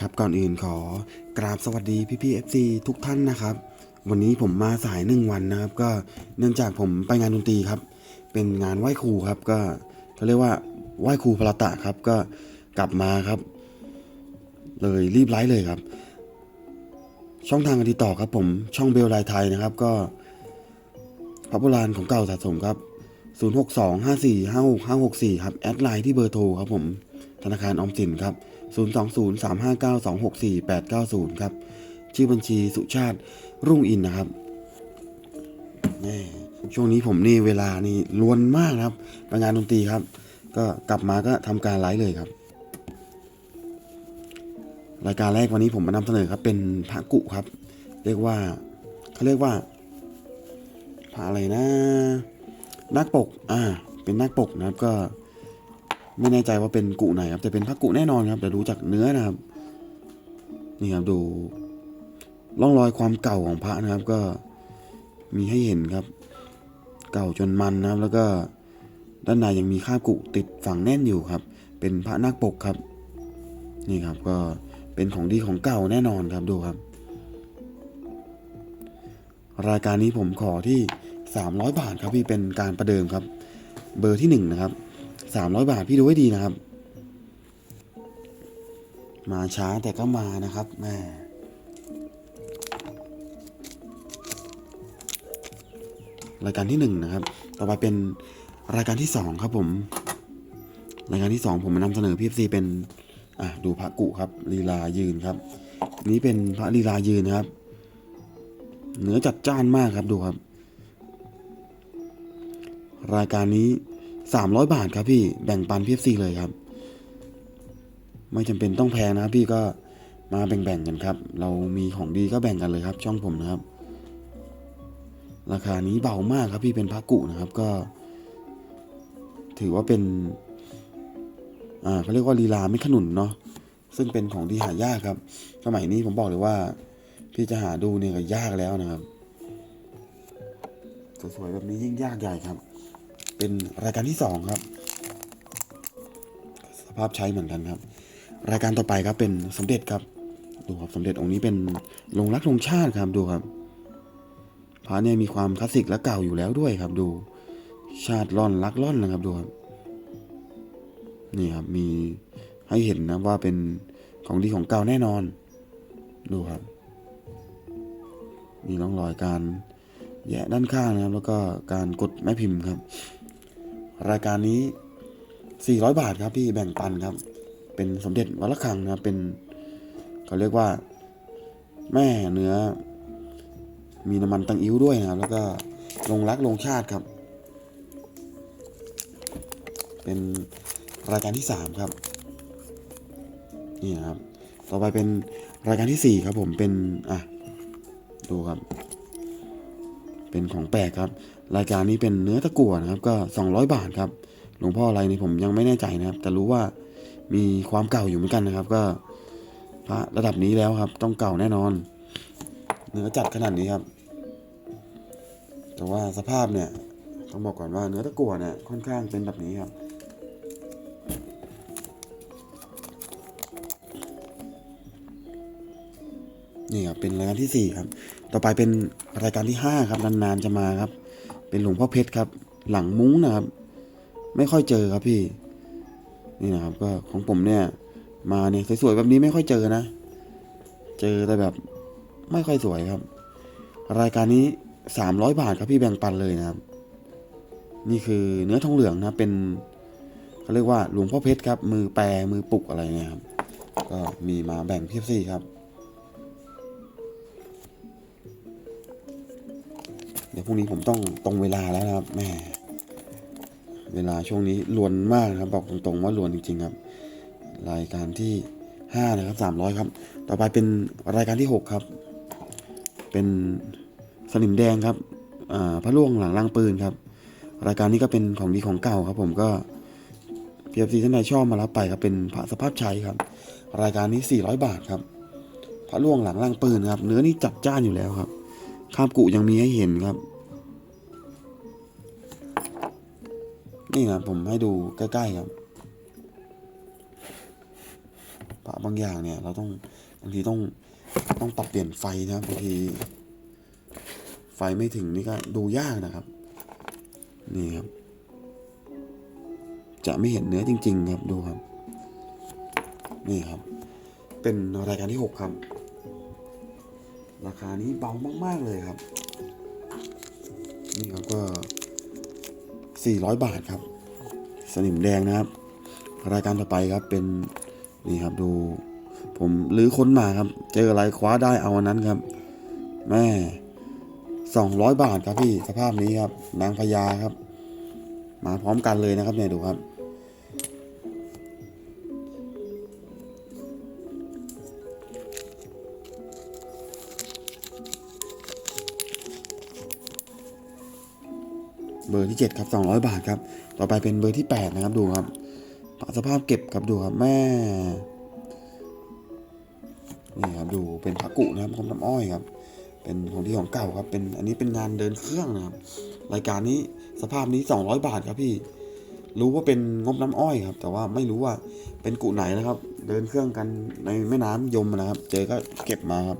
ครับก่อนอื่นขอกราบสวัสดีพี่พี่เอฟซีทุกท่านนะครับ วันนี้ผมมาสายหนึ่งวันนะครับ ก็เนื่องจากผมไปงานดนตรีครับ เป็นงานไหว้ครูครับ ก็เขาเรียกว่าไหว้ครูพระตะครับ ก็กลับมาครับ เลยรีบไลฟ์เลยครับ ช่องทางการติดต่อครับ ผมช่องเบลไลน์ไทยนะครับ ก็พระโบราณของเก่าสะสมครับ 0625456564 ครับ แอดไลน์ที่เบอร์โทรครับผม ธนาคารออมสินครับ 020-359-264-890 ครับ ชื่อบัญชีสุชาติรุ่งอินนะครับแม่ช่วงนี้ผมนี่เวลานี่ล้วนมากนะครับไปงานดนตรีครับ ก็กลับมาก็ทำการไลฟ์เลยครับ รายการแรกวันนี้ผมมานำเสนอครับ เป็นพระกุครับ เรียกว่าเขาเรียกว่าพระอะไรนะนักปก อ่า เป็นนักปกนะครับก็ ไม่แน่ใจว่าเป็นกุไหนครับ แต่เป็นพระกุแน่นอนครับแต่ดูจากเนื้อนะครับ นี่ครับดูร่องรอยความเก่าของพระนะครับ ก็มีให้เห็นครับ เก่าจนมันนะครับ แล้วก็ด้านในยังมีคราบกุติดฝังแน่นอยู่ครับ เป็นพระนาคปกครับ นี่ครับก็เป็นของดีของเก่าแน่นอนครับดูครับ รายการนี้ผมขอที่ 300 บาทครับพี่เป็นการประเดิมครับ เบอร์ที่หนึ่งนะครับ 300บาทพี่ดูให้ดีนะครับ มาช้าแต่ก็มานะครับแหม่รายการที่หนึ่งนะครับ ต่อไปเป็นรายการที่สองครับผม รายการที่สองผมมานำเสนอพีเอฟซีเป็น อะดูพระกุครับลีลายืนครับ นี้เป็นพระลีลายืนนะครับ เนื้อจัดจ้านมากครับดูครับ รายการนี้ 300 บาทครับพี่แบ่งปันพีเอฟซีเลยครับ ไม่จำเป็นต้องแพงนะพี่ก็มาแบ่งๆกันครับ เรามีของดีก็แบ่งกันเลยครับ ช่องผมนะครับ ราคานี้เบามากครับพี่เป็นพระกุนะครับก็ ถือว่าเป็น อ่าเขาเรียกว่าลีลาไม่ขนุนเนาะซึ่งเป็นของที่หายากครับ สมัยนี้ผมบอกเลยว่า พี่จะหาดูเนี่ยก็ยากแล้วนะครับสวยๆแบบนี้ยิ่งยากใหญ่ครับ เป็นรายการที่สองครับ สภาพใช้เหมือนกันครับ รายการต่อไปครับเป็นสมเด็จครับ ดูครับสมเด็จองค์นี้เป็นลงรักลงชาติครับดูครับพระเนี่ยมีความคลาสสิกและเก่าอยู่แล้วด้วยครับ ดู ชาติร่อนรักร่อนนะครับดูครับนี่ครับมีให้เห็นนะว่าเป็นของดีของเก่าแน่นอน ดูครับ มีร่องรอยการแยะด้านข้างนะครับ แล้วก็การกดแม่พิมพ์ครับ รายการนี้ 400 บาทครับพี่แบ่งปันครับ เป็นสมเด็จวัดระฆังนะครับเป็นเขาเรียกว่า แม่เนื้อ มีน้ำมันตังอิ้วด้วยนะครับ แล้วก็ลงรักลงชาติครับ เป็นรายการที่สามครับนี่นะครับ ต่อไปเป็นรายการที่สี่ครับผมเป็น อะ ดูครับ เป็นของแปลกครับ รายการนี้เป็นเนื้อตะกั่วนะครับก็ 200 บาทครับ หลวงพ่ออะไรนี่ผมยังไม่แน่ใจนะครับ แต่รู้ว่ามีความเก่าอยู่เหมือนกันนะครับ ก็พระระดับนี้แล้วครับ ต้องเก่าแน่นอน เนื้อจัดขนาดนี้ครับ แต่ว่าสภาพเนี่ยต้องบอกก่อนว่าเนื้อตะกั่วเนี่ยค่อนข้างเป็นแบบนี้ครับนี่ครับเป็นรายการที่สี่ครับ ต่อไปเป็นรายการที่ห้าครับนานๆจะมาครับ เป็นหลวงพ่อเพชรครับ หลังมุ้งนะครับ ไม่ค่อยเจอครับพี่ นี่นะครับก็ของผมเนี่ย มาเนี่ยสวยๆแบบนี้ไม่ค่อยเจอนะ เจอแต่แบบไม่ค่อยสวยครับ รายการนี้สามร้อยบาทครับพี่แบ่งปันเลยนะครับ นี่คือเนื้อทองเหลืองนะเป็นเขาเรียกว่าหลวงพ่อเพชรครับ มือแปรมือปลุกอะไรเนี่ยครับก็มีมาแบ่งเพียบซี่ครับ เดี๋ยวพรุ่งนี้ผมต้องตรงเวลาแล้วนะครับแม่เวลาช่วงนี้ลวนมากนะครับ บอกตรงๆว่าลวนจริงๆครับ รายการที่ห้านะครับสามร้อยครับ ต่อไปเป็นรายการที่หกครับ เป็นสนิมแดงครับพระล่วงหลังล่างปืนครับ รายการนี้ก็เป็นของดีของเก่าครับ ผมก็เพียบซีท่านใดชอบมารับไปครับเป็นพระสภาพใช้ครับ รายการนี้ 400 บาทครับ พระล่วงหลังล่างปืนครับ เนื้อนี่จัดจ้านอยู่แล้วครับ ข้ามกุยังมีให้เห็นครับ นี่นะผมให้ดูใกล้ๆครับพระบางอย่างเนี่ย เราต้องบางทีต้องต้องปรับเปลี่ยนไฟนะบบางทีไฟไม่ถึงนี่ก็ดูยากนะครับ นี่ครับ จะไม่เห็นเนื้อจริง ๆ ครับดูครับ นี่ครับ เป็นรายการที่หกครับ ราคานี้เบามาก ๆ เลยครับ นี่ครับก็ 400 บาทครับ สนิมแดงนะครับ รายการต่อไปครับเป็นนี่ครับดู ผมลื้อค้นมาครับ เจออะไรคว้าได้เอาอันนั้นครับ แม่200 บาทครับพี่สภาพนี้ครับ นางพญาครับ มาพร้อมกันเลยนะครับเนี่ยดูครับ เบอร์ที่ 7 ครับ 200 บาทครับ ต่อไปเป็นเบอร์ที่ 8 นะครับดูครับ สภาพเก็บครับดูครับแม่นี่ครับดูเป็นพักกุนะครับคมน้ำอ้อยครับ เป็นของที่ของเก่าครับ เป็นอันนี้เป็นงานเดินเครื่องนะครับ รายการนี้สภาพนี้ 200 บาทครับพี่ รู้ว่าเป็นงบน้ำอ้อยครับ แต่ว่าไม่รู้ว่าเป็นกุไหนนะครับ เดินเครื่องกันในแม่น้ำยมนะครับ เจอก็เก็บมาครับ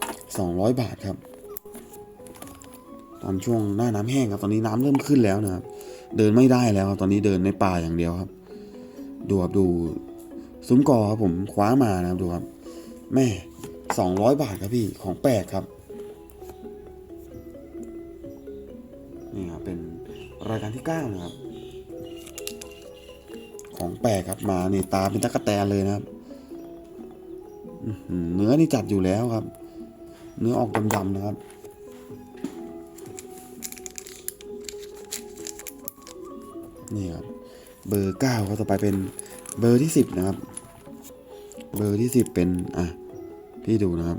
200 บาทครับ ตอนช่วงหน้าน้ำแห้งครับ ตอนนี้น้ำเริ่มขึ้นแล้วนะครับ เดินไม่ได้แล้วครับ ตอนนี้เดินในป่าอย่างเดียวครับ ดูครับดูซุ้มกอครับผมคว้ามานะครับดูครับ แม่สองร้อยบาทครับพี่ของแปลกครับ นี่ครับเป็นรายการที่เก้านะครับ ของแปลกครับมานี่ตาเป็นตะกะแตนเลยนะครับเนื้อนี่จัดอยู่แล้วครับ เนื้อออกดำๆนะครับ นี่ครับเบอร์เก้าก็ต่อไปเป็นเบอร์ที่สิบนะครับ เบอร์ที่สิบเป็นอะพี่ดูนะครับ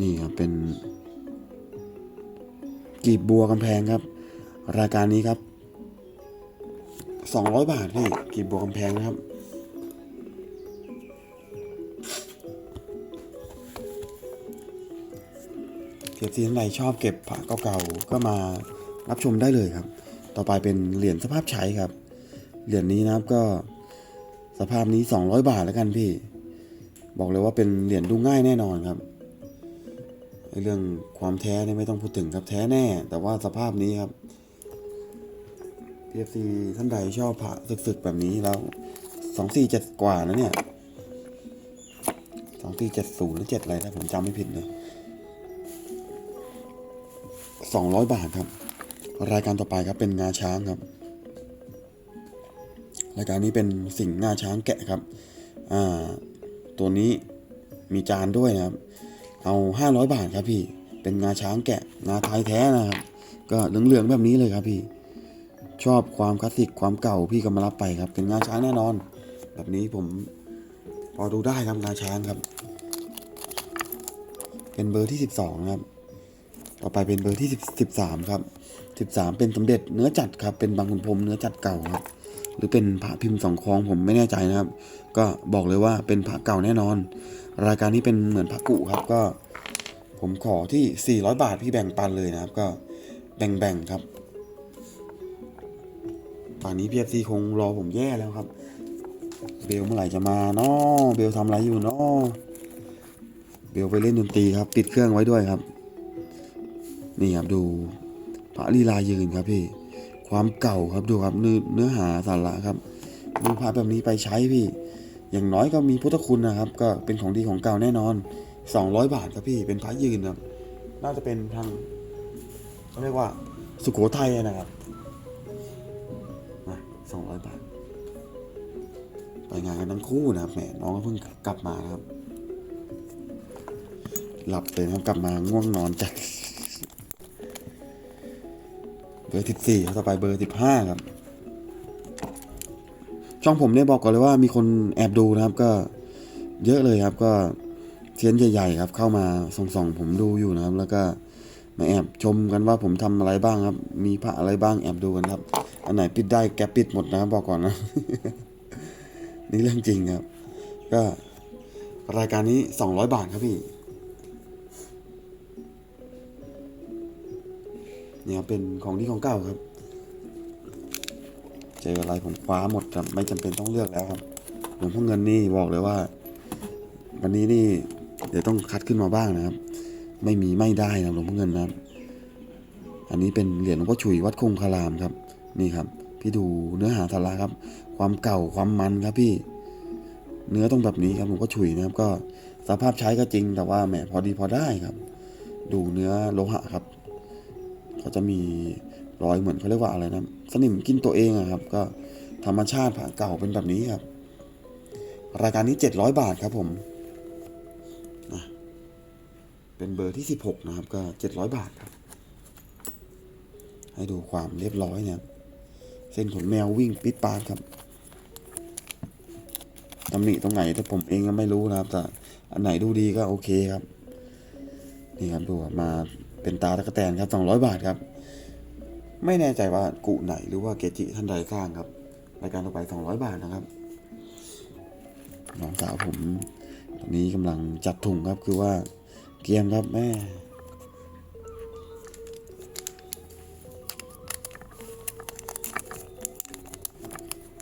นี่ครับเป็นกีบบัวกำแพงครับ รายการนี้ครับสองร้อยบาทพี่กีบบัวกำแพงนะครับเก็บที่ท่านชอบเก็บพระเก่าๆก็มารับชมได้เลยครับ ต่อไปเป็นเหรียญสภาพใช้ครับ เหรียญนี้นะครับก็สภาพนี้ 200 บาทแล้วกันพี่ บอกเลยว่าเป็นเหรียญดูง่ายแน่นอนครับเรื่องความแท้นี่ไม่ต้องพูดถึงครับแท้แน่ แต่ว่าสภาพนี้ครับ PFC ท่านใดชอบพระสึกๆแบบนี้แล้วสองสี่เจ็ดกว่านะเนี่ยสองสี่เจ็ดศูนย์หรือเจ็ดอะไรถ้าผมจำไม่ผิดเลยสองร้อยบาทครับ รายการต่อไปครับเป็นงาช้างครับ รายการนี้เป็นสิ่งงาช้างแกะครับอ่าตัวนี้มีจานด้วยนะครับ เอาห้าร้อยบาทครับพี่ เป็นงาช้างแกะงาไทยแท้นะครับ ก็เหลืองๆแบบนี้เลยครับพี่ ชอบความคลาสสิกความเก่าพี่ก็มารับไปครับ เป็นงาช้างแน่นอน แบบนี้ผมพอดูได้ครับงาช้างครับ เป็นเบอร์ที่สิบสองครับ ต่อไปเป็นเบอร์ที่สิบสามครับ สิบสามเป็นสมเด็จเนื้อจัดครับ เป็นบางขุนพรมเนื้อจัดเก่าครับ หรือเป็นพระพิมพ์สองคลองผมไม่แน่ใจนะครับ ก็บอกเลยว่าเป็นพระเก่าแน่นอน รายการนี้เป็นเหมือนพระกุครับก็ ผมขอที่ 400 บาทพี่แบ่งปันเลยนะครับ ก็แบ่งๆครับป่านนี้พีเอฟซีคงรอผมแย่แล้วครับ เบลเมื่อไหร่จะมาเนาะเบลทำอะไรอยู่เนาะเบลไปเล่นดนตรีครับ ติดเครื่องไว้ด้วยครับ นี่ครับดู พระลีลายืนครับพี่ ความเก่าครับดูครับเนื้อเนื้อหาสาระครับดูพระแบบนี้ไปใช้พี่ อย่างน้อยก็มีพุทธคุณนะครับ ก็เป็นของดีของเก่าแน่นอน 200 บาทครับพี่เป็นพระยืนครับน่าจะเป็นทางเขาเรียกว่าสุโขทัยนะครับมา200 บาท ไปงานกันทั้งคู่นะครับแหมน้องก็เพิ่งกลับมาครับ หลับเลยนะครับกลับมาง่วงนอนจัด เบอร์สิบสี่ต่อไปเบอร์สิบห้าครับ ช่องผมเนี่ยบอกก่อนเลยว่ามีคนแอบดูนะครับก็เยอะเลยครับก็เทียนใหญ่ๆครับ เข้ามาส่องๆผมดูอยู่นะครับ แล้วก็มาแอบชมกันว่าผมทำอะไรบ้างครับ มีพระอะไรบ้างแอบดูกันครับ อันไหนปิดได้แกปิดหมดนะครับบอกก่อนนะ นี่เรื่องจริงครับ ก็รายการนี้สองร้อยบาทครับพี่ เนี่ยเป็นของที่ของเก่าครับเจออะไรผมคว้าหมดครับไม่จำเป็นต้องเลือกแล้วครับหลวงพ่อเงินนี่บอกเลยว่า วันนี้นี่เดี๋ยวต้องคัดขึ้นมาบ้างนะครับ ไม่มีไม่ได้นะหลวงพ่อเงินนะครับ อันนี้เป็นเหรียญหลวงพ่อฉุยวัดคงคารามครับ นี่ครับ พี่ดูเนื้อหาสาระครับ ความเก่าความมันครับพี่ เนื้อต้องแบบนี้ครับหลวงพ่อฉุยนะครับ ก็สภาพใช้ก็จริงแต่ว่าแหมพอดีพอได้ครับ ดูเนื้อโลหะครับ เขาจะมีรอยเหมือนเขาเรียกว่าอะไรนะสนิมกินตัวเองอะครับ ก็ธรรมชาติผ่าเก่าเป็นแบบนี้ครับ รายการนี้เจ็ดร้อยบาทครับผมเป็นเบอร์ที่สิบหกนะครับ ก็เจ็ดร้อยบาทครับ ให้ดูความเรียบร้อยเนี่ยเส้นขนแมววิ่งปิดปาดครับตำหนิตรงไหนถ้าผมเองก็ไม่รู้นะครับ แต่อันไหนดูดีก็โอเคครับ นี่ครับดูมา เป็นตาตะกแตนครับสองร้อยบาทครับ ไม่แน่ใจว่ากุไหนหรือว่าเกจิท่านใดสร้างครับรายการต่อไปสองร้อยบาทนะครับน้องสาวผมตอนนี้กำลังจัดถุงครับคือว่าเกียมครับแม่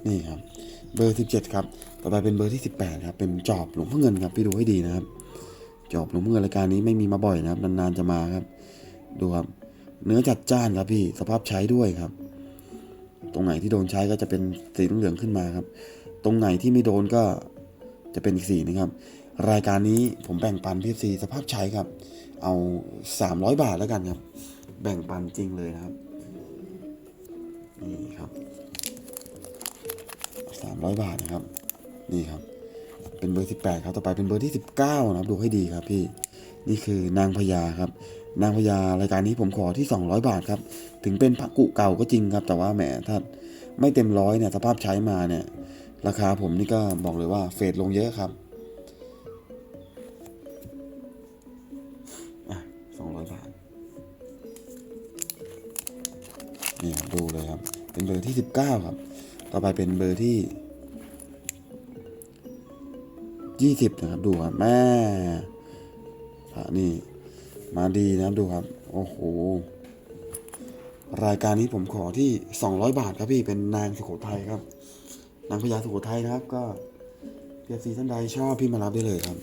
นี่ครับ เบอร์ 17 ครับ ต่อไปเป็นเบอร์ที่ 18 ครับ เป็นจอบหลวงพ่อเงินครับ พี่ดูให้ดีนะครับ จอบหลวงพ่อเงินรายการนี้ไม่มีมาบ่อยนะครับ นานๆจะมาครับ ดูครับ เนื้อจัดจ้านครับพี่สภาพใช้ด้วยครับ ตรงไหนที่โดนใช้ก็จะเป็นสีเหลืองขึ้นมาครับ ตรงไหนที่ไม่โดนก็จะเป็นอีกสีนึงครับ รายการนี้ผมแบ่งปันพีซีสภาพใช้ครับ เอา 300 บาทแล้วกันครับ แบ่งปันจริงเลยนะครับนี่ครับสามร้อยบาทนะครับ นี่ครับ เป็นเบอร์สิบแปดครับ ต่อไปเป็นเบอร์ที่สิบเก้านะครับ ดูให้ดีครับพี่ นี่คือนางพญาครับ นางพญารายการนี้ผมขอที่สองร้อยบาทครับ ถึงเป็นพระกุเก่าก็จริงครับ แต่ว่าแหมถ้าไม่เต็มร้อยเนี่ยสภาพใช้มาเนี่ย ราคาผมนี่ก็บอกเลยว่าเฟดลงเยอะครับสองร้อยบาทนี่ครับดูเลยครับ เป็นเบอร์ที่สิบเก้าครับ ต่อไปเป็นเบอร์ที่ยี่สิบนะครับ ดูครับแม่ ระนี่ มาดีนะดูครับ โอ้โห รายการนี้ผมขอที่สองร้อยบาทครับพี่เป็นนางสุโขทัยครับ นางพญาสุโขทัยนะครับ ก็เพียซีท่านใดชอบพี่มารับได้เลยครับ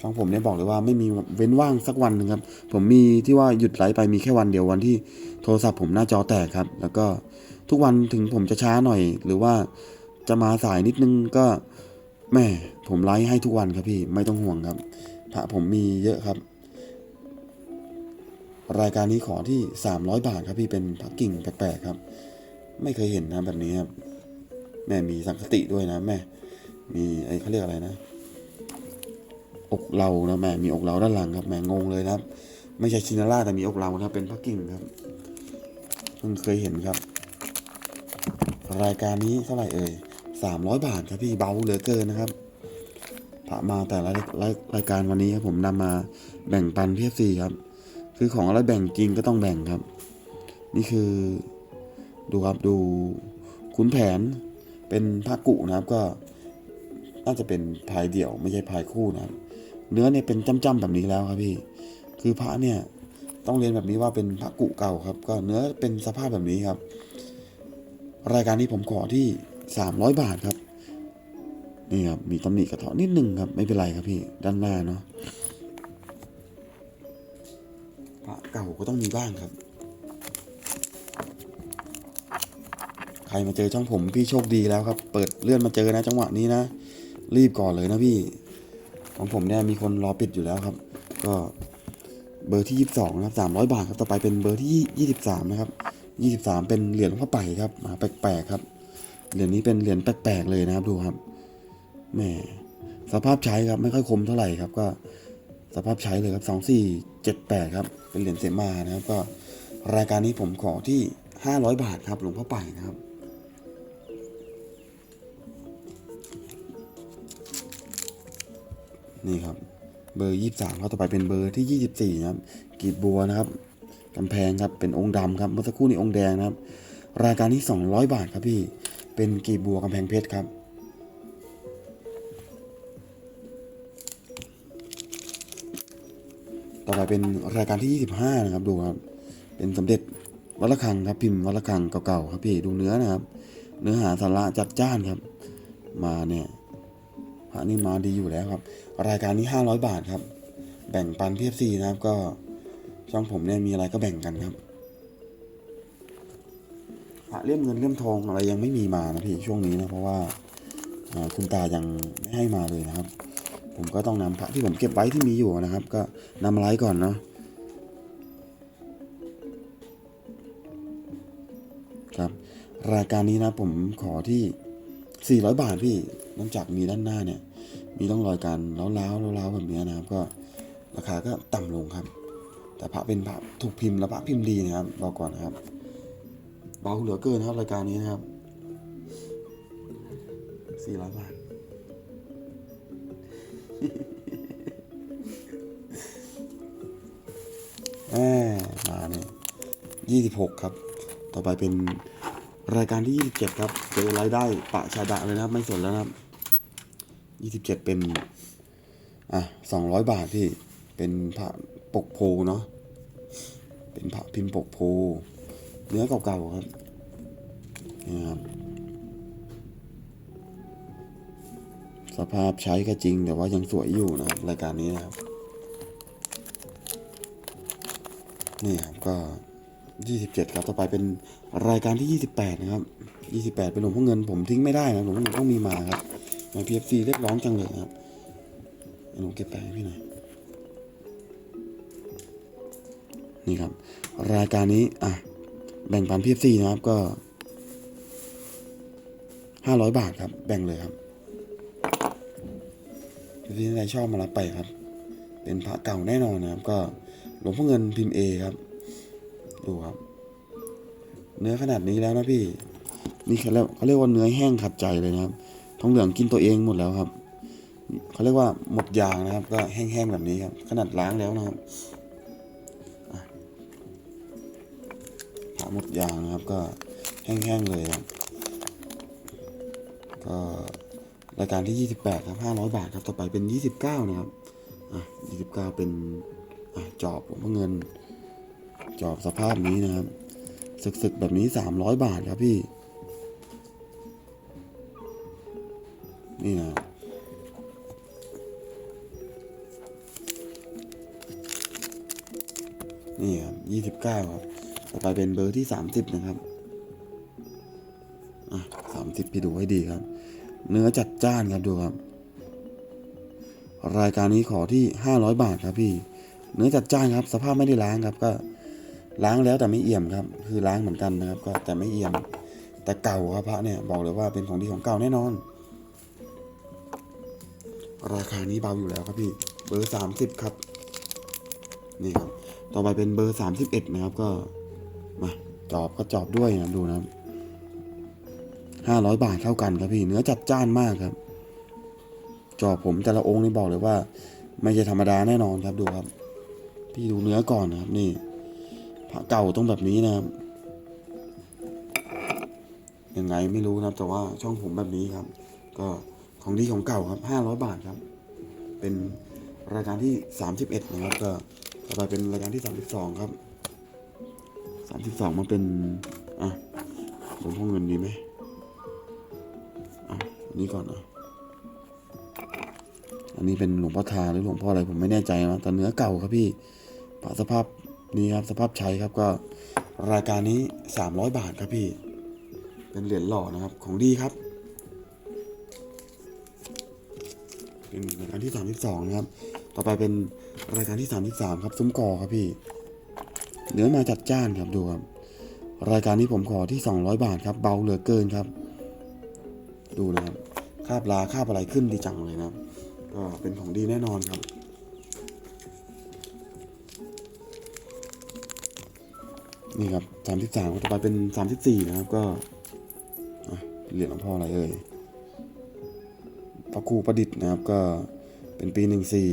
ช่องผมเนี่ยบอกเลยว่าไม่มีเว้นว่างสักวันหนึ่งครับ ผมมีที่ว่าหยุดไลฟ์ไปมีแค่วันเดียววันที่โทรศัพท์ผมหน้าจอแตกครับ แล้วก็ทุกวันถึงผมจะช้าหน่อย หรือว่าจะมาสายนิดนึงก็ แม่ผมไลฟ์ให้ทุกวันครับพี่ไม่ต้องห่วงครับพระผมมีเยอะครับ รายการนี้ขอที่ 300 บาทครับพี่เป็นพระกิ่งแปลกๆครับ ไม่เคยเห็นนะแบบนี้ครับ แม่มีสังคติด้วยนะแม่ มีไอ้เขาเรียกอะไรนะ อกเรานะแม่มีอกเราด้านหลังครับแม่งงเลยครับ ไม่ใช่ชินาร่าแต่มีอกเรานะเป็นพักกิ่งครับเพิ่งเคยเห็นครับ รายการนี้เท่าไหร่เอ่ย สามร้อยบาทครับพี่เบาเหลือเกินนะครับพระมาแต่ละรายรายการวันนี้ครับผมนำมาแบ่งปันเพียซีครับ คือของอะไรแบ่งจริงก็ต้องแบ่งครับ นี่คือดูครับดูขุนแผนเป็นพระกุนะครับก็น่าจะเป็นพายเดี่ยวไม่ใช่พายคู่นะครับ เนื้อเนี่ยเป็นจ้ำๆแบบนี้แล้วครับพี่ คือพระเนี่ยต้องเรียนแบบนี้ว่าเป็นพระกุเก่าครับ ก็เนื้อเป็นสภาพแบบนี้ครับ รายการนี้ผมขอที่ สามร้อยบาทครับ นี่ครับ มีตำหนิกระเทาะนิดนึงครับ ไม่เป็นไรครับพี่ ด้านหน้าเนาะพระเก่าก็ต้องมีบ้างครับ ใครมาเจอช่องผมพี่โชคดีแล้วครับ เปิดเลื่อนมาเจอนะ จังหวะนี้นะ รีบก่อนเลยนะพี่ ของผมเนี่ยมีคนรอปิดอยู่แล้วครับ ก็เบอร์ที่ยี่สิบสองนะครับสามร้อยบาทครับ ต่อไปเป็นเบอร์ที่ยี่สิบสามนะครับยี่สิบสามเป็นเหรียญหลวงพ่อไปครับ มาแปลกๆครับ เหรียญนี้เป็นเหรียญแปลกๆเลยนะครับดูครับแหมสภาพใช้ครับไม่ค่อยคมเท่าไหร่ครับ ก็สภาพใช้เลยครับสองสี่เจ็ดแปดครับ เป็นเหรียญเสมานะครับ ก็รายการนี้ผมขอที่ห้าร้อยบาทครับหลวงพ่อไปนะครับนี่ครับเบอร์ยี่สามครับต่อไปเป็นเบอร์ที่ยี่สิบสี่นะครับกีบบัวนะครับกำแพงครับเป็นองค์ดำครับเมื่อสักครู่นี้องค์แดงนะครับ รายการที่สองร้อยบาทครับพี่ เป็นกีบบัวกำแพงเพชรครับ ต่อไปเป็นรายการที่ยี่สิบห้านะครับดูครับ เป็นสมเด็จวัดระฆังครับพิมพ์วัดระฆังเก่าๆครับพี่ดูเนื้อนะครับ เนื้อหาสาระจัดจ้านครับ มาเนี่ยระนี่มาดีอยู่แล้วครับ รายการนี้ห้าร้อยบาทครับ แบ่งปันเพีเอฟซีนะครับก็ช่องผมเนี่ยมีอะไรก็แบ่งกันครับ ระเลี่ยมเงินเลี่ยมทองอะไรยังไม่มีมานะพี่ช่วงนี้นะเพราะว่าคุณตายังไม่ให้มาเลยนะครับ ผมก็ต้องนำพระที่ผมเก็บไว้ที่มีอยู่นะครับ ก็นำไลฟ์ก่อนเนาะครับรายการนี้นะผมขอที่ 400 บาทพี่นอกจากมีด้านหน้าเนี่ย มีต้องรอยการล้าวๆล้าวๆแบบนี้นะครับ ก็ราคาก็ต่ำลงครับ แต่พระเป็นพระถูกพิมพ์และพระพิมพ์ดีนะครับบอกก่อนนะครับ เบาเหลือเกินนะครับรายการนี้นะครับ400บาทแหมมาเนี่ยยี่สิบหกครับ ต่อไปเป็นรายการที่ยี่สิบเจ็ดครับเจอรายได้ปะชาดะเลยนะครับ ไม่สนแล้วนะครับยี่สิบเจ็ดเป็นอะสองร้อยบาทที่เป็นพระปกโพเนาะเป็นพระพิมพ์ปกโพ เนื้อเก่าๆครับนี่ครับ สภาพใช้ก็จริงแต่ว่ายังสวยอยู่นะครับ รายการนี้นะครับ นี่ครับก็ยี่สิบเจ็ดครับ ต่อไปเป็นรายการที่ยี่สิบแปดนะครับยี่สิบแปดเป็นหลวงพ่อเงินผมทิ้งไม่ได้นะหลวงพ่อเงินต้องมีมาครับในพีเอฟซีเรียกร้องจังเลยครับหนูเก็บไปพี่หน่อยนี่ครับ รายการนี้อะ แบ่งปันพีเอฟซีนะครับก็ห้าร้อยบาทครับ แบ่งเลยครับพีเอฟซีใครชอบมารับไปครับ เป็นพระเก่าแน่นอนนะครับ ก็หลวงพ่อเงินพิมพ์เอครับ ดูครับ เนื้อขนาดนี้แล้วนะพี่ นี่เขาเรียกเขาเรียกว่าเนื้อแห้งขัดใจเลยนะครับทองเหลืองกินตัวเองหมดแล้วครับเขาเรียกว่าหมดยางนะครับ ก็แห้งๆแบบนี้ครับ ขนาดล้างแล้วนะครับ หมดยางนะครับ ก็แห้งๆเลยครับก็รายการที่ 28 ครับ 500 บาทครับ ต่อไปเป็น 29 นะครับ อะ 29 เป็น อะ จอบหลวงพ่อเงิน จอบสภาพนี้นะครับศึกๆ แบบนี้ 300 บาทครับพี่ นี่นะนี่ครับยี่สิบเก้าครับ ต่อไปเป็นเบอร์ที่สามสิบนะครับอะสามสิบพี่ดูให้ดีครับ เนื้อจัดจ้านครับดูครับ รายการนี้ขอที่ห้าร้อยบาทครับพี่ เนื้อจัดจ้านครับ สภาพไม่ได้ล้างครับ ก็ล้างแล้วแต่ไม่เอี่ยมครับ คือล้างเหมือนกันนะครับ ก็แต่ไม่เอี่ยม แต่เก่าครับพระเนี่ยบอกเลยว่าเป็นของดีของเก่าแน่นอน ราคานี้เบาอยู่แล้วครับพี่ เบอร์สามสิบครับ นี่ครับ ต่อไปเป็นเบอร์สามสิบเอ็ดนะครับก็ มาจอบก็จอบด้วยนะดูนะห้าร้อยบาทเท่ากันครับพี่เนื้อจัดจ้านมากครับ จอบผมแต่ละองค์นี่บอกเลยว่า ไม่ใช่ธรรมดาแน่นอนครับดูครับ พี่ดูเนื้อก่อนนะครับ นี่พระเก่าต้องแบบนี้นะครับยังไงไม่รู้นะแต่ว่าช่องผมแบบนี้ครับ ก็ของดีของเก่าครับห้าร้อยบาทครับ เป็นรายการที่สามสิบเอ็ดนะครับก็ต่อไปเป็นรายการที่สามสิบสองครับ สามสิบสองมาเป็น อะหลวงพ่อเงินดีไหมอะอันนี้ก่อนอะอันนี้เป็นหลวงพ่อทาหรือหลวงพ่ออะไรผมไม่แน่ใจนะแต่เนื้อเก่าครับพี่พระสภาพนี้ครับ สภาพใช้ครับก็รายการนี้สามร้อยบาทครับพี่ เป็นเหรียญหล่อนะครับ ของดีครับ เป็นรายการที่32นะครับ ต่อไปเป็นรายการที่33ครับซุ้มกอครับพี่ เนื้อมาจัดจ้านครับดูครับ รายการนี้ผมขอที่ 200 บาทครับ เบาเหลือเกินครับ ดูนะครับคาบลาคาบอะไรขึ้นดีจังเลยนะก็เป็นของดีแน่นอนครับ นี่ครับ33ต่อไปเป็น34นะครับก็เหรียญหลวงพ่ออะไรเอ่ยพระครูประดิษฐ์นะครับก็เป็นปีหนึ่งสี่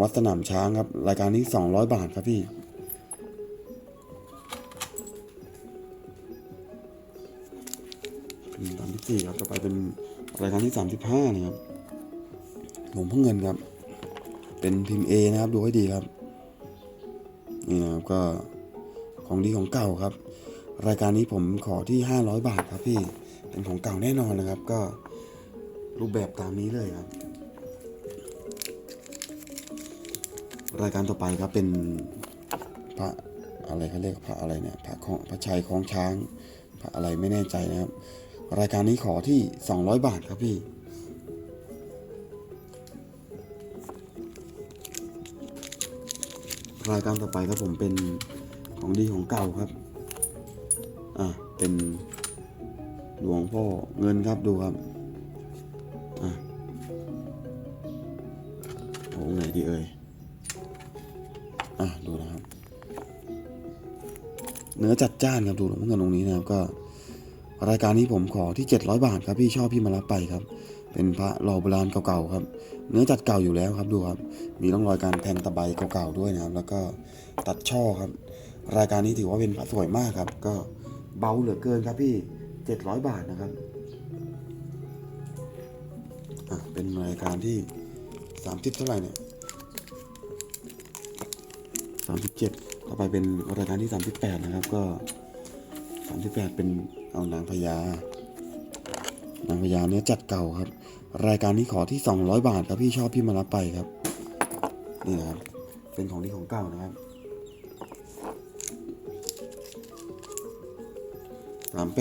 วัดสนามช้างครับ รายการนี้สองร้อยบาทครับพี่ รายการที่ 35นะครับหลวงพ่อเงินครับ เป็นพิมพ์ A นะครับดูให้ดีครับนี่นะครับก็ของดีของเก่าครับ รายการนี้ผมขอที่ 500 บาทครับพี่เป็นของเก่าแน่นอนนะครับ ก็รูปแบบตามนี้เลยครับ รายการต่อไปครับเป็นพระอะไรเขาเรียกพระอะไรเนี่ยพระของพระชัยของช้างพระอะไรไม่แน่ใจนะครับ รายการนี้ขอที่ 200 บาทครับพี่ รายการต่อไปครับผมเป็นของดีของเก่าครับ อะ เป็นหลวงพ่อเงินครับดูครับ อะโอ้ไหนดีเอ่ย อะ ดูนะครับ เนื้อจัดจ้านครับดูหลวงพ่อเงินองนี้นะครับก็ รายการนี้ผมขอที่ 700 บาทครับพี่ชอบพี่มารับไปครับ เป็นพระหล่อโบราณเก่าๆครับ เนื้อจัดเก่าอยู่แล้วครับดูครับ มีร่องรอยการแทงตะไบเก่าๆด้วยนะครับ แล้วก็ตัดช่อครับ รายการนี้ถือว่าเป็นพระสวยมากครับ ก็เบาเหลือเกินครับพี่ 700 บาทนะครับอะเป็นรายการที่ 30 เท่าไหร่เนี่ย37ต่อไปเป็นรายการที่ 38 นะครับก็ 38 เป็น เอานางพญานางพญาเนื้อจัดเก่าครับ รายการนี้ขอที่ 200 บาทครับพี่ชอบพี่มารับไปครับนี่นะครับเป็นของที่ของเก่านะครับ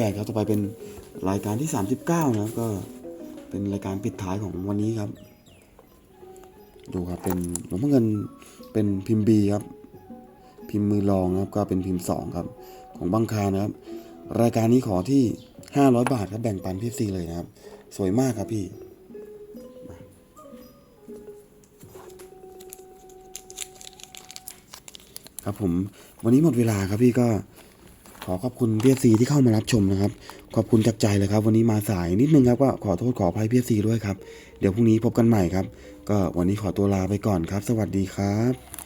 38ครับต่อไปเป็นรายการที่ 39 นะครับ ก็เป็นรายการปิดท้ายของวันนี้ครับ ดูครับเป็นหลวงพ่อเงินเป็นพิมพ์บีครับ พิมพ์มือรองนะครับ ก็เป็นพิมพ์สองครับ ของบังคานะครับ รายการนี้ขอที่ 500 บาทครับแบ่งปันพี่ซีเลยนะครับ สวยมากครับพี่ครับผมวันนี้หมดเวลาครับพี่ก็ขอขอบคุณพีซีที่เข้ามารับชมนะครับ ขอบคุณจากใจเลยครับ วันนี้มาสายนิดนึงครับก็ขอโทษขออภัยพีซีด้วยครับ เดี๋ยวพรุ่งนี้พบกันใหม่ครับ ก็วันนี้ขอตัวลาไปก่อนครับ สวัสดีครับ